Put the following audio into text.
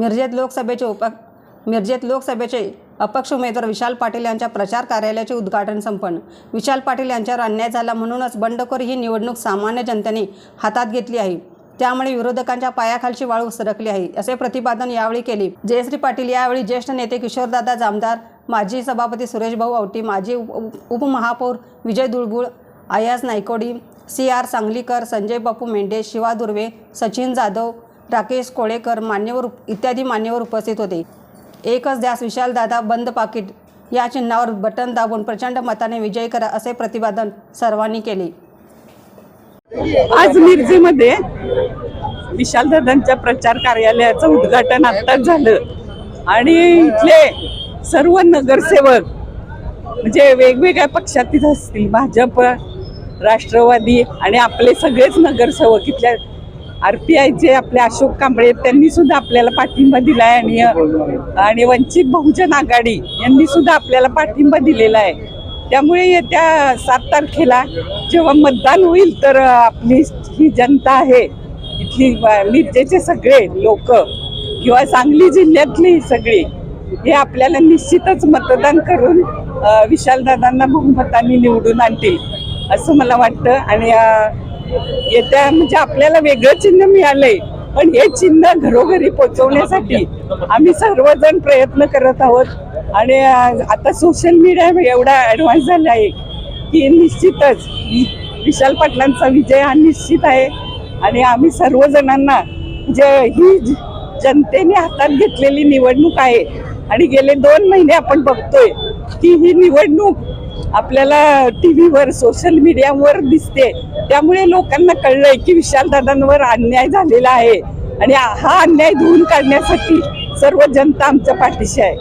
मिरजेत लोकसभेचे उप मिरजेत लोकसभेचे अपक्ष उमेदवार विशाल पाटील यांच्या प्रचार कार्यालयाचे उद्घाटन संपन्न. विशाल पाटील यांच्यावर अन्याय झाला म्हणूनच बंडखोर ही निवडणूक सामान्य जनतेने हातात घेतली आहे. त्यामुळे विरोधकांच्या पायाखालची वाळू सरकली आहे असे प्रतिपादन यावेळी केले. जयश्री पाटील यावेळी ज्येष्ठ नेते किशोरदादा जामदार माजी सभापती सुरेश भाऊ आवटी माजी उप उपमहापौर विजय दुळबुळ आयास नायकोडी सी आर सांगलीकर संजय बापू मेंढे शिवा दुर्वे सचिन जाधव राकेश कोळेकर मान्यवर इत्यादी मान्यवर उपस्थित होते. एकच द्यास विशालदादा बंद पाकिट या चिन्हावर बटन दाबून प्रचंड मताने विजयी करा असे प्रतिपादन सर्वांनी केले. आज मिरजेमध्ये विशालदादांच्या प्रचार कार्यालयाचं उद्घाटन आत्ताच झालं. आणि इथले सर्व नगरसेवक म्हणजे वेगवेगळ्या पक्षातील असतील भाजप राष्ट्रवादी आणि आपले सगळेच नगरसेवक इथल्या आर पी आयचे आपले अशोक कांबळे त्यांनी सुद्धा आपल्याला पाठिंबा दिलाय आणि आणि वंचित बहुजन आघाडी यांनी सुद्धा आपल्याला पाठिंबा दिलेला आहे. त्यामुळे येत्या सात तारखेला जेव्हा मतदान होईल तर आपली ही जनता आहे इथली मिरजेचे सगळे लोक किंवा सांगली जिल्ह्यातली सगळी हे आपल्याला निश्चितच मतदान करून विशालदादांना बहुमताने निवडून आणतील असं मला वाटतं. आणि येत्या म्हणजे आपल्याला वेगळं चिन्ह मिळालंय. पण हे चिन्ह घरोघरी पोहोचवण्यासाठी आम्ही सर्वजण प्रयत्न करत आहोत. आणि आता सोशल मीडिया एवढा ॲडव्हान्स झाला आहे की निश्चितच विशाल पाटलांचा विजय हा निश्चित आहे. आणि आम्ही सर्वजणांना जे ही जनतेने हातात घेतलेली निवडणूक आहे आणि गेले दोन महिने आपण बघतोय की ही निवडणूक आपल्याला टी व्हीवर सोशल मीडियावर दिसते. त्यामुळे लोकांना कळलंय की विशालदादांवर अन्याय झालेला आहे. आणि हा अन्याय धुवून काढण्यासाठी सर्व जनता आमच्या पाठीशी आहे.